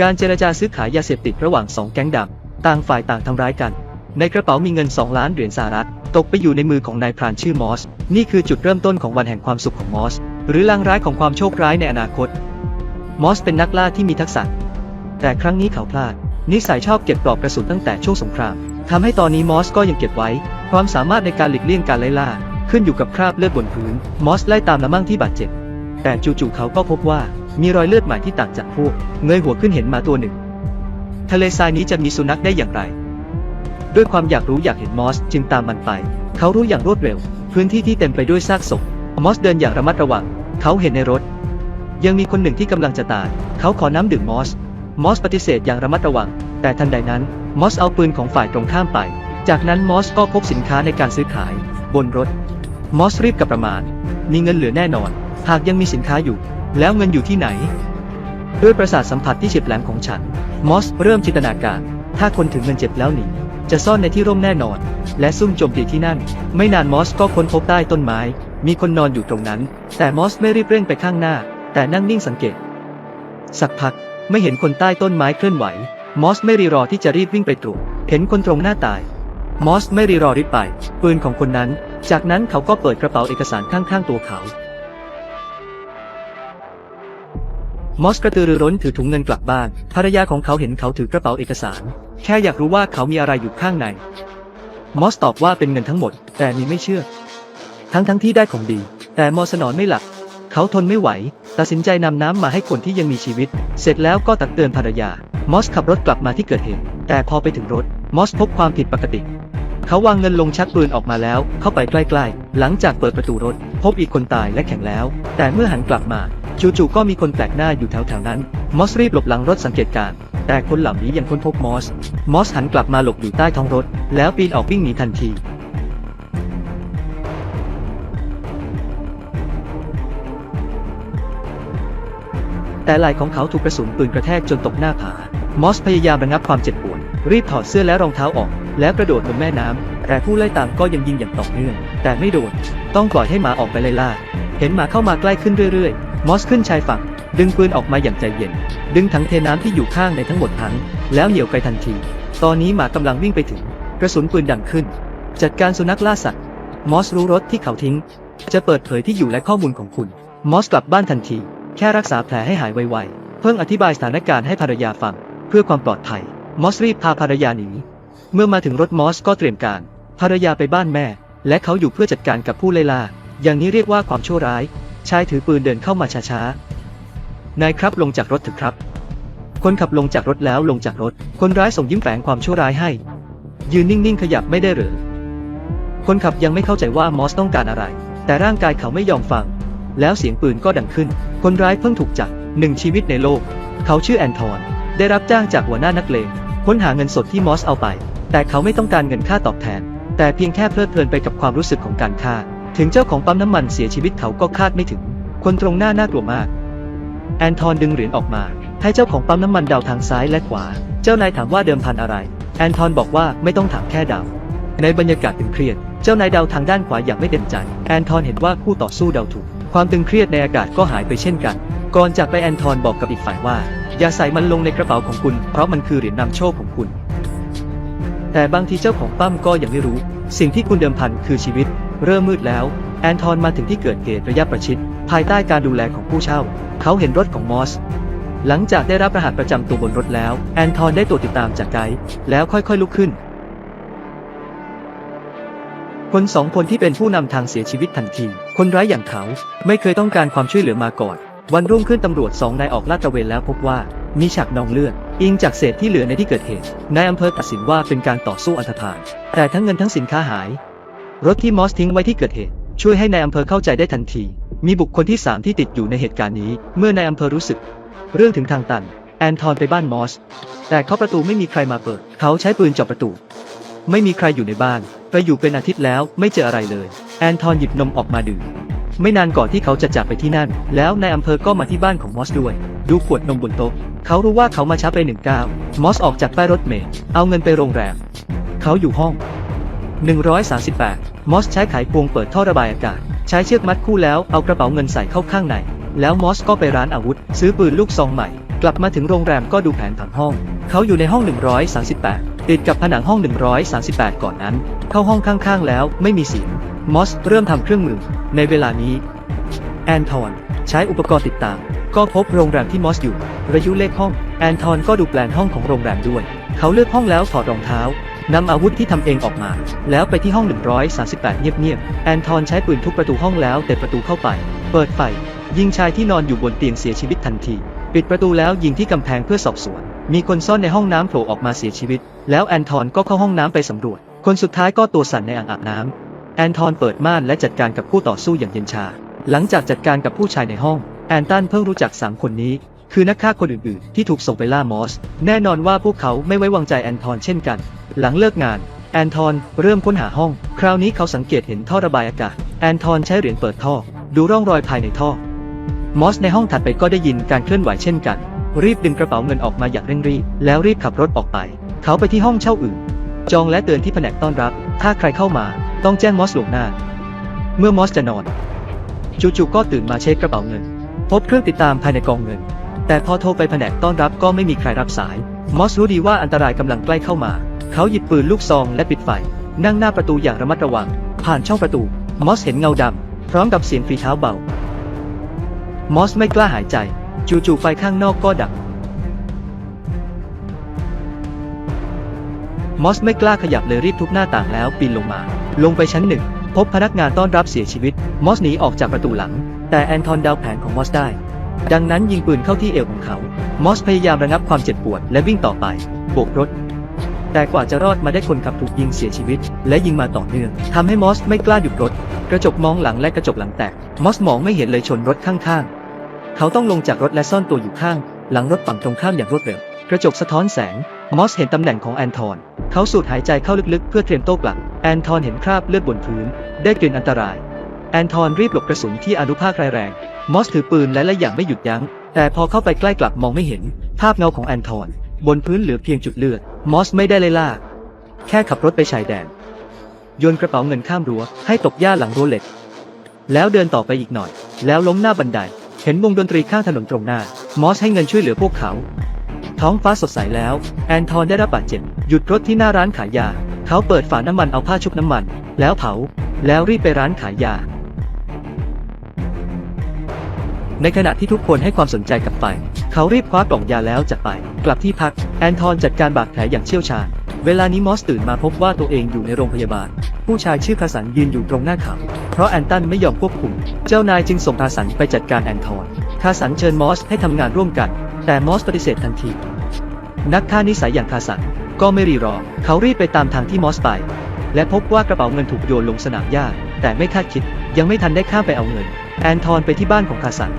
การเจรจาซื้อขายยาเสพติดระหว่างสองแก๊งดำต่างฝ่ายต่างทำร้ายกัน ในกระเป๋ามีเงิน 2 ล้านเหรียญสหรัฐ ตกไปอยู่ในมือของนายพรานชื่อมอส นี่คือจุดเริ่มต้นของวันแห่งความสุขของมอส หรือลางร้ายของความโชคร้ายในอนาคต มอสเป็นนักล่าที่มีทักษะ แต่ครั้งนี้เขาพลาด นิสัยชอบเก็บปลอกกระสุนตั้งแต่ช่วงสงครามทำให้ตอนนี้มอสก็ยังเก็บไว้ ความสามารถในการหลีกเลี่ยงการไล่ล่า ขึ้นอยู่กับคราบเลือดบนพื้น มอสไล่ตามละมั่งที่บาดเจ็บ แต่จู่ๆเขาก็พบว่า มีรอยเลือดใหม่ที่ต่างจากพวก เงยหัวขึ้นเห็นหมาตัวหนึ่ง ทะเลทรายนี้จะมีสุนัขได้อย่างไร ด้วยความอยากรู้อยากเห็นมอสจึงตามมันไป เขารู้อย่างรวดเร็ว พื้นที่ที่เต็มไปด้วยซากศพ มอสเดินอย่างระมัดระวัง เขาเห็นในรถ ยังมีคนหนึ่งที่กำลังจะตาย เขาขอน้ำดื่มมอส มอสปฏิเสธอย่างระมัดระวัง แต่ทันใดนั้น มอสเอาปืนของฝ่ายตรงข้ามไป จากนั้นมอสก็พบสินค้าในการซื้อขาย บนรถ มอสรีบกับประมาณ มีเงินเหลือแน่นอน หากยังมีสินค้าอยู่ แล้วเงินอยู่ที่ไหน ด้วยประสาทสัมผัสที่เฉียบแหลมของฉัน มอสเริ่มจินตนาการ ถ้าคนถึงเงินเจ็บแล้วหนีจะซ่อนในที่ร่มแน่นอน และซุ่มโจมตีที่นั่น ไม่นานมอสก็ค้นพบใต้ต้นไม้ มีคนนอนอยู่ตรงนั้น แต่มอสไม่รีบเร่งไปข้างหน้า แต่นั่งนิ่งสังเกต สักพักไม่เห็นคนใต้ต้นไม้เคลื่อนไหว มอสไม่รีรอที่จะรีบวิ่งไปตรวจเห็นคนตรงหน้าตาย มอสไม่รีรอรีบไป ปืนของคนนั้น จากนั้นเขาก็เปิดกระเป๋าเอกสารข้างๆตัวเขา มอสกระตือรือร้นถือถุงเงินกลับบ้าน ภรรยาของเขาเห็นเขาถือกระเป๋าเอกสาร แค่อยากรู้ว่าเขามีอะไรอยู่ข้างใน มอสตอบว่าเป็นเงินทั้งหมด แต่มีไม่เชื่อ ทั้งทั้งที่ได้ของดี แต่มอสนอนไม่หลับ เขาทนไม่ไหว ตัดสินใจนำน้ำมาให้คนที่ยังมีชีวิต เสร็จแล้วก็ตักเตือนภรรยา มอสขับรถกลับมาที่เกิดเหตุ แต่พอไปถึงรถ มอสพบความผิดปกติ เขาวางเงินลงชักปืนออกมาแล้ว เข้าไปใกล้ ๆ หลังจากเปิดประตูรถ พบอีกคนตายและแข็งแล้ว แต่เมื่อหันกลับมา จู่ๆก็มีคนแปลกหน้าอยู่แถวๆนั้น มอสรีบหลบหลังรถสังเกตการแต่คนเหล่านี้ยังค้นพบมอส มอสหันกลับมาหลบอยู่ใต้ท้องรถ แล้วปีนออกวิ่งหนีทันที แต่ไหล่ของเขาถูกกระสุนปืนกระแทกจนตกหน้าผา มอสพยายามระงับความเจ็บปวด รีบถอดเสื้อและรองเท้าออก แล้วกระโดดลงแม่น้ำ แต่ผู้ไล่ตามก็ยังยิงอย่างต่อเนื่อง แต่ไม่โดน ต้องปล่อยให้หมาออกไปไล่ล่า เห็นหมาเข้ามาใกล้ขึ้นเรื่อยๆ มอสขึ้นชายฝั่ง ดึงปืนออกมาอย่างใจเย็น ดึงถังเทน้ำที่อยู่ข้างในทั้งหมดทั้ง แล้วเหนี่ยวไกลทันที ตอนนี้หมากำลังวิ่งไปถึง กระสุนปืนดังขึ้น จัดการสุนัขล่าสัตว์ มอสรู้รถที่เขาทิ้ง จะเปิดเผยที่อยู่และข้อมูลของคุณ มอสกลับบ้านทันที แค่รักษาแผลให้หายไวๆ เพิ่งอธิบายสถานการณ์ให้ภรรยาฟัง เพื่อความปลอดภัย มอสรีบพาภรรยาหนี เมื่อมาถึงรถมอสก็เตรียมการ ภรรยาไปบ้านแม่ และเขาอยู่เพื่อจัดการกับผู้ไล่ล่า อย่างนี้เรียกว่าความชั่วร้าย ชายถือปืนเดินเข้ามาช้าๆ นายครับลงจากรถเถอะครับ คนขับลงจากรถแล้วลงจากรถ คนร้ายส่งยิ้มแฝงความชั่วร้ายให้ ยืนนิ่งๆ ขยับไม่ได้หรือ คนขับยังไม่เข้าใจว่ามอสต้องการอะไร แต่ร่างกายเขาไม่ยอมฟัง แล้วเสียงปืนก็ดังขึ้น คนร้ายเพิ่งถูกจับหนึ่งชีวิตในโลก เขาชื่อแอนทอน ได้รับจ้างจากหัวหน้านักเลงค้นหาเงินสดที่มอสเอาไป แต่เขาไม่ต้องการเงินค่าตอบแทน แต่เพียงแค่เพลิดเพลินไปกับความรู้สึกของการฆ่า ถึงเจ้าของปั๊มน้ำมันเสียชีวิตเขาก็คาดไม่ถึง คนตรงหน้าน่ากลัวมาก แอนทอนดึงเหรียญออกมา ให้เจ้าของปั๊มน้ำมันเดาทางซ้ายและขวา เจ้านายถามว่าเดิมพันอะไร แอนทอนบอกว่าไม่ต้องถามแค่เดา ในบรรยากาศตึงเครียด เจ้านายเดาทางด้านขวาอย่างไม่เต็มใจ แอนทอนเห็นว่าคู่ต่อสู้เดาถูก ความตึงเครียดในอากาศก็หายไปเช่นกัน ก่อนจากไปแอนทอนบอกกับอีกฝ่ายว่า อย่าใส่มันลงในกระเป๋าของคุณ เพราะมันคือเหรียญนำโชคของคุณ แต่บางทีเจ้าของปั๊มก็ยังไม่รู้ สิ่งที่คุณเดิมพันคือชีวิต เริ่มมืดแล้ว แอนทอนมาถึงที่เกิดเหตุระยะประชิด ภายใต้การดูแลของผู้เช่า เขาเห็นรถของมอส หลังจากได้รับรหัสประจำตัวบนรถแล้ว แอนทอนได้ตรวจติดตามจากไกด์แล้วค่อยๆลุกขึ้น คนสองคนที่เป็นผู้นำทางเสียชีวิตทันที คนร้ายอย่างเขาไม่เคยต้องการความช่วยเหลือมาก่อน วันรุ่งขึ้นตำรวจสองนายออกลาดตระเวนแล้วพบว่ามีฉากนองเลือด อิงจากเศษที่เหลือในที่เกิดเหตุ นายอำเภอตัดสินว่าเป็นการต่อสู้อันธพาล แต่ทั้งเงินทั้งสินค้าหาย รถที่มอสทิ้งไว้ที่เกิดเหตุ ช่วยให้นายอำเภอเข้าใจได้ทันที มีบุคคลที่สามที่ติดอยู่ในเหตุการณ์นี้ เมื่อนายอำเภอรู้สึก เรื่องถึงทางตัน แอนทอนไปบ้านมอส แต่เคาะประตูไม่มีใครมาเปิด เขาใช้ปืนจ่อประตู ไม่มีใครอยู่ในบ้าน ไปอยู่เป็นอาทิตย์แล้วไม่เจออะไรเลย แอนทอนหยิบนมออกมาดื่มไม่นานก่อนที่เขาจะจากไปที่นั่น แล้วนายอำเภอก็มาที่บ้านของมอสด้วย ดูขวดนมบนโต๊ะ เขารู้ว่าเขามาช้าไปหนึ่งก้าวมอสออกจากป้ายรถเมล์เอาเงินไปโรงแรม เขาอยู่ห้อง 138 มอสใช้ไขควงเปิดท่อระบายอากาศ ใช้เชือกมัดคู่แล้วเอากระเป๋าเงินใส่เข้าข้างใน แล้วมอสก็ไปร้านอาวุธ ซื้อปืนลูกซองใหม่ กลับมาถึงโรงแรมก็ดูแผนผังห้อง เขาอยู่ในห้อง 138 ติดกับผนังห้อง 138 ก่อนนั้น เข้าห้องข้างๆ แล้วไม่มีเสียงมอสเริ่มทำเครื่องมือ ในเวลานี้ แอนทอนใช้อุปกรณ์ติดตาม ก็พบโรงแรมที่มอสอยู่ ระยุเลขห้อง แอนทอนก็ดูแปลนห้องของโรงแรมด้วย เขาเลือกห้องแล้วถอดรองเท้า นำอาวุธที่ทำเองออกมา แล้วไปที่ห้อง 138 เงียบๆ แอนทอนใช้ปืนทุบประตูห้องแล้วเตะประตูเข้าไป เปิดไฟ ยิงชายที่นอนอยู่บนเตียงเสียชีวิตทันที ปิดประตูแล้วยิงที่กำแพงเพื่อสอบสวน มีคนซ่อนในห้องน้ำโผล่ออกมาเสียชีวิต แล้วแอนทอนก็เข้าห้องน้ำไปสำรวจ คนสุดท้ายก็ตัวสั่นในอ่างอาบน้ำแอนทอนเปิดม่านและจัดการกับผู้ต่อสู้อย่างเย็นชา หลังจากจัดการกับผู้ชายในห้อง แอนตันเพิ่งรู้จักสามคนนี้ คือนักฆ่าคนอื่นๆ ที่ถูกส่งไปล่ามอส แน่นอนว่าพวกเขาไม่ไว้วางใจแอนทอนเช่นกัน หลังเลิกงาน แอนทอนเริ่มค้นหาห้อง คราวนี้เขาสังเกตเห็นท่อระบายอากาศ แอนทอนใช้เหรียญเปิดท่อ ดูร่องรอยภายในท่อ มอสในห้องถัดไปก็ได้ยินการเคลื่อนไหวเช่นกัน รีบดึงกระเป๋าเงินออกมาอย่างเร่งรีบ แล้วรีบขับรถออกไป เขาไปที่ห้องเช่าอื่น จองและเตือนที่แผนกต้อนรับ ถ้าใครเข้ามา ต้องแจ้งมอสล่วงหน้า เมื่อมอสจะนอน จู่ๆก็ตื่นมาเช็คกระเป๋าเงิน พบเครื่องติดตามภายในกองเงิน แต่พอโทรไปแผนกต้อนรับก็ไม่มีใครรับสาย มอสรู้ดีว่าอันตรายกำลังใกล้เข้ามา เขาหยิบปืนลูกซองและปิดไฟ นั่งหน้าประตูอย่างระมัดระวัง ผ่านช่องประตู มอสเห็นเงาดำ พร้อมกับเสียงฝีเท้าเบา มอสไม่กล้าหายใจ จู่ๆไฟข้างนอกก็ดับ มอสไม่กล้าขยับเลยรีบทุบหน้าต่างแล้วปีนลงมา ลงไปชั้นหนึ่งพบพนักงานต้อนรับเสียชีวิต มอสหนีออกจากประตูหลัง แต่แอนทอนดาวแผนของมอสได้ ดังนั้นยิงปืนเข้าที่เอวของเขา มอสพยายามระงับความเจ็บปวดและวิ่งต่อไป โบกรถ แต่กว่าจะรอดมาได้คนขับถูกยิงเสียชีวิต และยิงมาต่อเนื่องทำให้มอสไม่กล้าหยุดรถ กระจกมองหลังและกระจกหลังแตก มอสมองไม่เห็นเลยชนรถข้างๆ เขาต้องลงจากรถและซ่อนตัวอยู่ข้าง หลังรถฝั่งตรงข้ามอย่างรวดเร็ว กระจกสะท้อนแสง มอสเห็นตำแหน่งของแอนทอน เขาสูดหายใจเข้าลึกๆ เพื่อเตรียมโต้กลับ แอนทอนเห็นคราบเลือดบนพื้น ได้กลิ่นอันตราย แอนทอนรีบหลบกระสุนที่อนุภาครายแรง มอสถือปืนและล่อย่างไม่หยุดยัง้ง แต่พอเข้าไปใกล้กลับมองไม่เห็น ภาพเงาของแอนทอน บนพื้นเหลือเพียงจุดเลือด มอสไม่ได้ไล่ล่า แค่ขับรถไปชายแดนโยนกระเป๋าเงินข้ามรั้วให้ตกหญ้าหลังรั้วเหล็ก แล้วเดินต่อไปอีกหน่อย แล้วล้มหน้าบันได เห็นวงดนตรีข้างถนนตรงหน้า มอสให้เงินช่วยเหลือพวกเขา ท้องฟ้าสดใสแล้ว แอนทอนได้รับบาดเจ็บ หยุดรถที่หน้าร้านขายยา เขาเปิดฝาน้ำมันเอาผ้าชุบน้ำมัน แล้วเผา แล้วรีบไปร้านขายยา ในขณะที่ทุกคนให้ความสนใจกับไฟเขารีบคว้ากล่องยาแล้วจากไป กลับที่พัก แอนทอนจัดการบาดแผลอย่างเชี่ยวชาญ เวลานี้มอสตื่นมาพบว่าตัวเองอยู่ในโรงพยาบาล ผู้ชายชื่อคาสันยืนอยู่ตรงหน้าเขา เพราะแอนตันไม่ยอมควบคุม เจ้านายจึงส่งคาสันไปจัดการแอนทอนคาสันเชิญมอสให้ทำงานร่วมกัน แต่มอสปฏิเสธทันที นักฆ่านิสัยอย่างคาสันก็ไม่รีรอ เขารีบไปตามทางที่มอสไป และพบว่ากระเป๋าเงินถูกโยนลงสนามหญ้าแต่ไม่คาดคิด ยังไม่ทันได้ข้ามไปเอาเงิน แอนทอนไปที่บ้านของคาสัน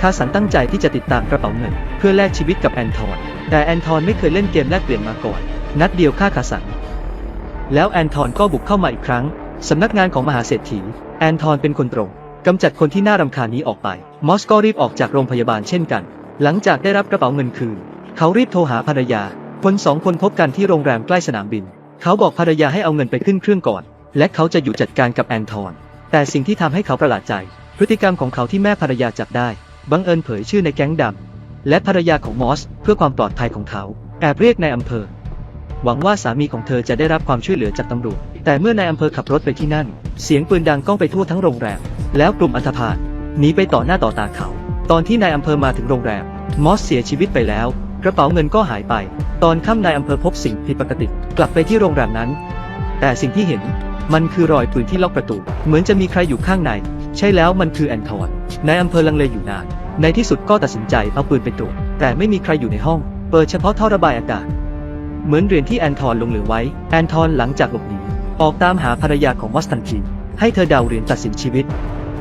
คาสันตั้งใจที่จะติดตามกระเป๋าเงิน เพื่อแลกชีวิตกับแอนทอน แต่แอนทอนไม่เคยเล่นเกมแลกเปลี่ยนมาก่อน นัดเดียวฆ่าคาสัน แล้วแอนทอนก็บุกเข้ามาอีกครั้ง สำนักงานของมหาเศรษฐี แอนทอนเป็นคนตรงกำจัดคนที่น่ารำคาญนี้ออกไป มอสก็รีบออกจากโรงพยาบาลเช่นกัน หลังจากได้รับกระเป๋าเงินคืน เขารีบโทรหาภรรยา คนสองคนพบกันที่โรงแรมใกล้สนามบิน เขาบอกภรรยาให้เอาเงินไปขึ้นเครื่องก่อน และเขาจะอยู่จัดการกับแอนทอน แต่สิ่งที่ทำให้เขาประหลาดใจ พฤติกรรมของเขาที่แม่ภรรยาจับได้ บังเอิญเผยชื่อในแก๊งดำและภรรยาของมอส เพื่อความปลอดภัยของเขา แอบเรียกนายอำเภอ หวังว่าสามีของเธอจะได้รับความช่วยเหลือจากตำรวจ แต่เมื่อนายอำเภอขับรถไปที่นั่น เสียงปืนดังก้องไปทั่วทั้งโรงแรม แล้วกลุ่มอันธพาลหนีไปต่อหน้าต่อตาเขา ตอนที่นายอำเภอมาถึงโรงแรม มอสเสียชีวิตไปแล้ว กระเป๋าเงินก็หายไป ตอนค่ำนายอำเภอพบสิ่งผิดปกติ กลับไปที่โรงแรมนั้น แต่สิ่งที่เห็น มันคือรอยปืนที่ล็อกประตู เหมือนจะมีใครอยู่ข้างใน ใช่แล้วมันคือแอนทอนนายอำเภอลังเลอยู่นาน ในที่สุดก็ตัดสินใจเอาปืนไปตรวจแต่ไม่มีใครอยู่ในห้อง เปิดเฉพาะท่อระบายอากาศ เหมือนเหรียญที่แอนทอนลงเหลือไว้ แอนทอนหลังจากหลบหนีออกตามหาภรรยาของมอสทันทีให้เธอเดาเหรียญตัดสินชีวิต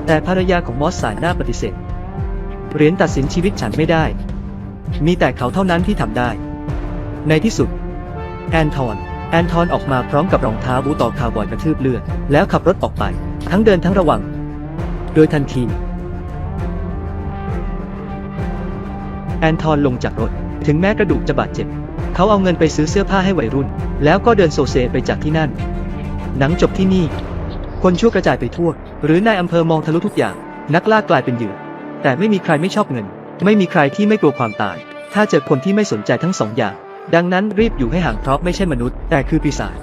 แต่ภรรยาของมอสสายหน้าปฏิเสธเหรียญตัดสินชีวิตฉันไม่ได้ มีแต่เขาเท่านั้นที่ทำได้ ในที่สุด แอนทอน แอนทอนออกมาพร้อมกับรองเท้าบูต่อคาวบอยกระทืบเลือด แล้วขับรถออกไป ทั้งเดินทั้งระวัง โดยทันทีแอนทอนลงจากรถ ถึงแม้กระดูกจะบาดเจ็บ เขาเอาเงินไปซื้อเสื้อผ้าให้วัยรุ่น แล้วก็เดินโซเซไปจากที่นั่น หนังจบที่นี่ คนชั่วกระจายไปทั่ว หรือนายอำเภอมองทะลุทุกอย่าง นักล่ากลายเป็นเหยื่อ แต่ไม่มีใครไม่ชอบเงิน ไม่มีใครที่ไม่กลัวความตาย ถ้าเจอคนที่ไม่สนใจทั้งสองอย่าง ดังนั้นรีบอยู่ให้ห่างเพราะไม่ใช่มนุษย์ แต่คือปีศาจ